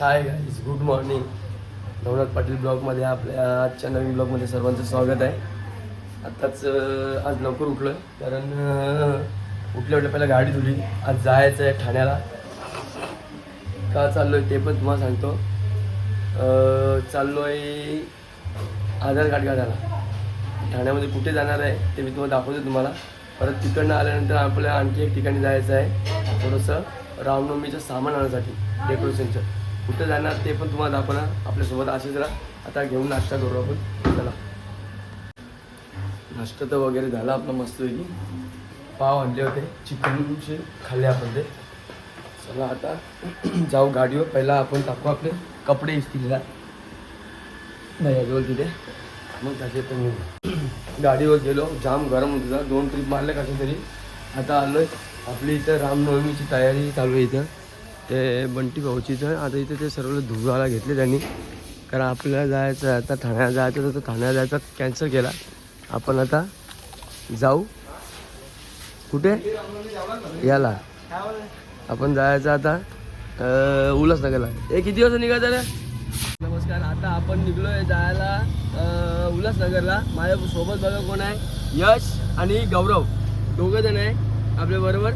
Hi guys good morning Navnath Patil ब्लॉगमध्ये आपल्या आजच्या नवीन ब्लॉगमध्ये सर्वांचं स्वागत आहे. आत्ताच आज लवकर उठलो कारण उठल्या उठल्या पहिला गाडी धुली आज जायचं आहे ठाण्याला. का चाललो आहे ते पण तुम्हाला सांगतो. चाललो आहे आधार कार्ड काढायला. ठाण्यामध्ये कुठे जाणार आहे ते मी तुम्हाला दाखवतो तुम्हाला. परत तिकडनं आल्यानंतर आपल्याला आणखी एक ठिकाणी जायचं आहे थोडंसं रामनवमीचं सामान आणण्यासाठी डेकोरेशनचं. कुठं जाणार ते पण तुम्हाला दाखवणार. आपल्यासोबत असेच राहा. आता घेऊन नाश्ता करू आपण. चला. नाश्ता तर वगैरे झाला आपला मस्तपैकी. पाव आणले होते. चिकनचे खाल्ले आपण ते. चला आता जाऊ गाडीवर. पहिला आपण टाकू आपले कपडे इस्त्रीला. भैयाजवळ तिथे. मग त्याचे तर मी गाडीवर गेलो. जाम गरम होत होता. दोन ट्रिप मारले कशा तरी आता आलो आपली इथं रामनवमीची तयारी चालू आहे इथं. ते बंटी भाऊची तर आता इथे ते सर्व धुवायला घेतले त्यांनी. कारण आपल्याला जायचं आहे. आता ठाण्याला जायचं तर ठाण्याला जायचं कॅन्सल केला. आपण आता जाऊ. कुठे? याला. आपण जायचं आता उल्हासनगरला. हे किती वाजता निघायचं रे? नमस्कार. आता आपण निघलोय जायला उल्हासनगरला. माझ्या सोबत बघा कोण आहे? यश आणि गौरव. दोघं जण आहे आपल्या बरोबर.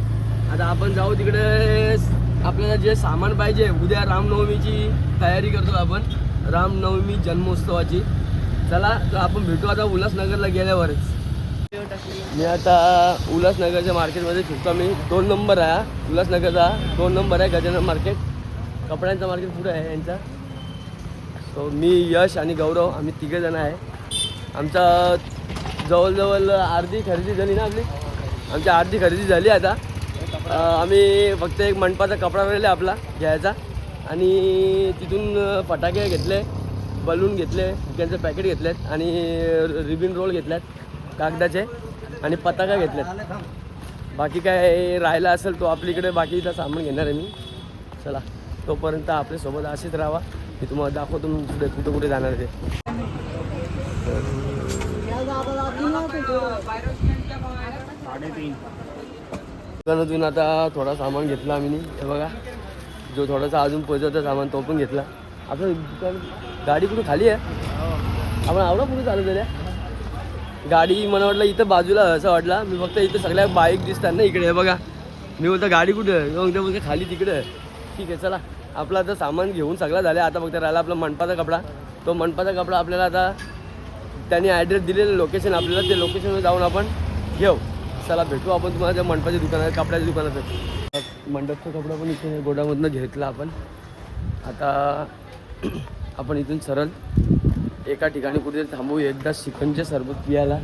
आता आपण जाऊ तिकडे. आपल्याला जे सामान पाहिजे उद्या रामनवमीची तयारी करतो आपण. रामनवमी जन्मोत्सवाची. चला तर आपण भेटू आता उल्हासनगरला गेल्यावरच. मी आता उल्हासनगरच्या मार्केटमध्ये फिरतो मी दोन नंबर आहे उल्हासनगरचा दोन नंबर आहे गजानन मार्केट. कपड्यांचा मार्केट पुढे आहे यांचा. सो मी यश आणि गौरव आम्ही तिघे जण आहे. आमचा जवळजवळ अर्धी खरेदी झाली ना आपली? आमची अर्धी खरेदी झाली आता. आम्ही फक्त एक मंडपाचा कपडा राहिले आपला घ्यायचा. आणि तिथून फटाके घेतले बलून घेतले त्यांचं पॅकेट घेतलेत आणि रिबिन रोल घेतल्यात कागदाचे आणि पताका घेतल्यात बाकी काय राहिला असेल तो आपलीकडे बाकीचा सामान घेणार आहे मी. चला तोपर्यंत आपल्यासोबत असेच राहा मी तुम्हाला दाखवतो मी कुठे कुठे कुठे जाणार ते. साडेतीन. दुकानातून आता थोडा सामान घेतला आम्ही हे बघा जो थोडासा अजून पोहोचवता सामान तो पण घेतला. आपलं दुकान गाडी कुठे खाली आहे? आपण आवडा कुठे चालू झाल्या गाडी मला वाटलं इथं बाजूला असं वाटलं. मी फक्त इथं सगळ्या बाईक दिसतात ना इकडे. बघा मी बोलतो गाडी कुठे आहे? मग ते खाली तिकडे ठीक आहे चला. आपलं आता सामान घेऊन सगळा झालं आता फक्त राहिला आपला मनपाचा कपडा. तो मनपाचा कपडा आपल्याला आता त्यांनी ॲड्रेस दिलेलं लोकेशन आपल्याला ते लोकेशनवर जाऊन आपण घेऊ. चला भेटू आपण तुम्हाला त्या मंडपाच्या दुकानात कपड्याच्या दुकानात. मंडपचा कपडा पण इथे गोडामधनं घेतला आपण. आता आपण इथून सरळ एका ठिकाणी कुठेतरी थांबू एकदा चिकनचे सरबत पियाला.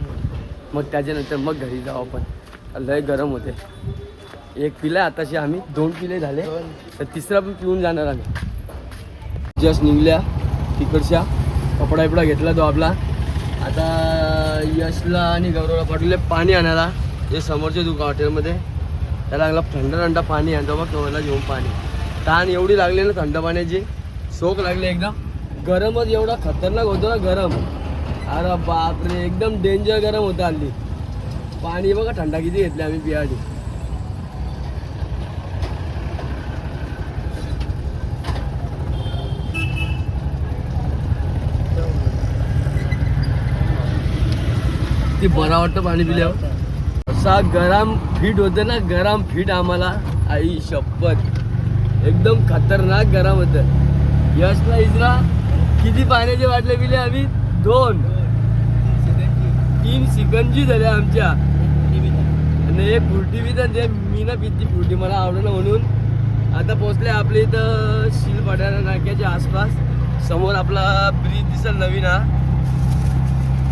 मग त्याच्यानंतर मग घरी जाऊ आपण. लय गरम होते. एक पिलाय आताशी आम्ही दोन पिले झाले. तर तिसरा पण पिऊन जाणार आम्ही. जस्ट निघल्या तिकडच्या. कपडा बिपडा घेतला तो आपला. आता यशला आणि गौरवला पाठवले पाणी आणायला. जे समोरच्या दुकान हॉटेलमध्ये त्याला लागला थंड थंड पाणी आणतो बघ नवला घेऊन पाणी. ताण एवढी लागली ना थंड पाण्याची सोक लागली एकदम. गरमच एवढा खतरनाक होतो ना गरम. अरे बापरे एकदम डेंजर गरम होतं हल्ली. पाणी बघा थंडा किती घेतली आम्ही पियाची ती बरं वाटतं पाणी पिल्यावर. असा गरम फीट होतं ना गरम फीट आम्हाला. आई शपथ. एकदम खतरनाक गरम होतं. यशला इजरा किती पाण्याचे वाटले गेले आम्ही? दोन. तीन सिकंजी झाल्या आमच्या. आणि एक फुर्टी बी तर मी ना पिती फुर्टी मला आवडलं म्हणून. आता पोचले आपले इथं शिलपाड्या नाक्याच्या आसपास. समोर आपला ब्रिज दिसल नवीन हा.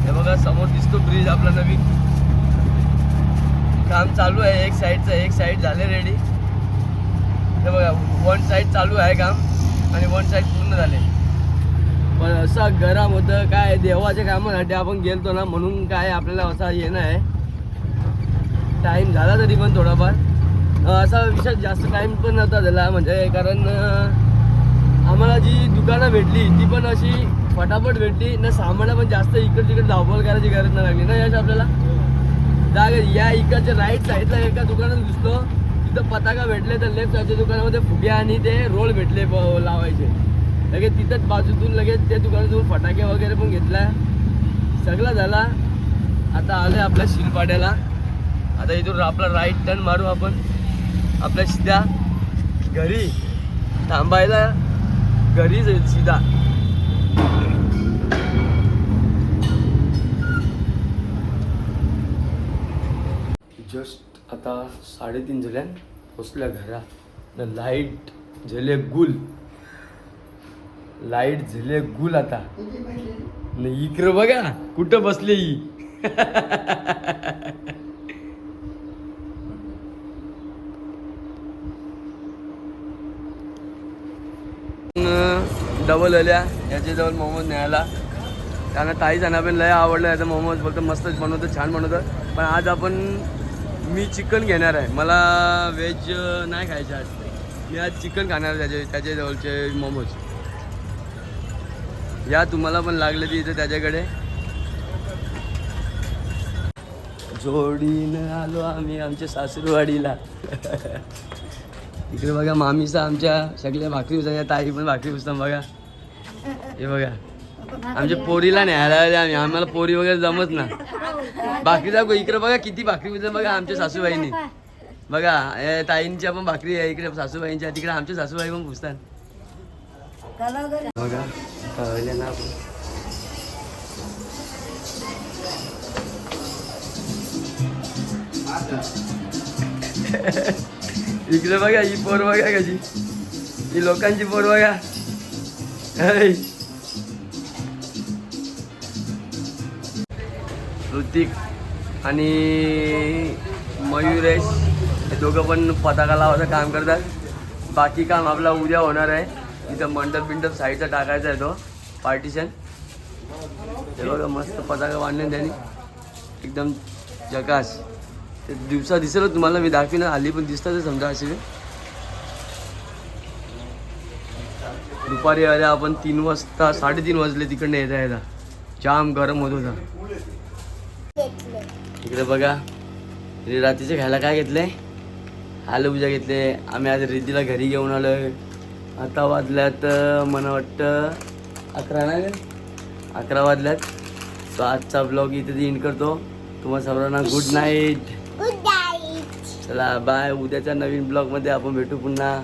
हे बघा समोर दिसतो ब्रिज आपला नवीन. काम चालू आहे एक साईडचं एक साईड झाले रेडी हे बघा वन साईड चालू आहे काम आणि वन साईड पूर्ण झाले. पण असं गरम होतं काय देवाच्या कामासाठी आपण गेलतो ना म्हणून काय आपल्याला असा येणं आहे टाईम झाला तरी पण थोडाफार. असा विषय जास्त टाईम पण नव्हता झाला म्हणजे कारण आम्हाला जी दुकानं भेटली ती पण अशी फटाफट भेटली. ना सामाना पण जास्त इकड तिकडे धावपळ करायची गरज नाही लागली ना यश आपल्याला? जागा या इकडच्या राईट साईडला एका दुकानात दिसतो तिथं पताका भेटले तर लेफ्ट साईडच्या दुकानामध्ये फुगे आणि ते रोल भेटले ब- लावायचे. लगेच तिथंच बाजूतून लगेच त्या दुकानातून फटाके वगैरे पण घेतला. सगळं झाला. आता आलं आपल्या शिलपाड्याला आता इथून आपला राईट टर्न मारू आपण. आपल्या सीधा. घरी. थांबायला. घरीच जाईल सीधा. जस्ट आता साडेतीन झाल्यान पोचल्या घरा न लाइट झाले गुल. लाइट झाले गुल आता. न इकडं बघा कुठं बसले ही. डबल आल्या याच्या जवळ मोमोज न्यायला. त्यांना ताई जणा पण लय आवडलं. याचा मोमोज फक्त मस्तच बनवतं छान बनवतं. पण आज आपण मी चिकन घेणार आहे. मला व्हेज नाही खायचं आज. मी आज चिकन खाणार त्याचे त्याच्याजवळचे मोमोज. या तुम्हाला पण लागले ती इथं त्याच्याकडे. जोडीनं आलो आम्ही आमच्या सासरवाडीला. इकडे बघा मामीचा आमच्या सगळ्या भाकरी उचल्या ताई पण भाकरी उचल बघा. हे बघा. आमच्या पोरीला न्यायला आले आम्ही. आम्हाला पोरी वगैरे जमत ना. भाकरी दाखव इकडे बघा किती भाकरी उचल बघा आमच्या सासूबाईंनी. बघा ताईंच्या पण भाकरी आहे. इकडे सासूबाईंच्या तिकडे आमच्या सासूबाई पण पुसतात बघा कळले ना इकडे बघा ही पोर बघा कशी. ही लोकांची पोर बघा. ऋतिक आणि मयुरेश हे दोघं पण पताका लावायचं काम करतात. बाकी काम आपला उद्या होणार आहे. इथं मंडप बिंडप साईडचा टाकायचा आहे तो पार्टिशन. हे बघा मस्त पताका बांधले त्यांनी. एकदम जकास. ते दिवसा दिसेल हो तुम्हाला मी दाखवीन. आली पण दिसतात समजा असे. दुपारी आल्या आपण तीन वाजता साडेतीन वाजले तिकडनं येता येता जाम गरम होत होता. इकडे बघा. हे रात्रीचे खायला काय घेतले? आलू पूजा घेतले. आम्ही आज रिद्धीला घरी घेऊन आलोय. आता वाजल्यात मला वाटतं अकरा का? अकरा वाजल्यात. तो आजचा ब्लॉग इथे एंड करतो. तुम्हाला सर्वांना गुड नाईट गुड नाईट चला बाय उद्याच्या नवीन ब्लॉगमध्ये आपण भेटू पुन्हा.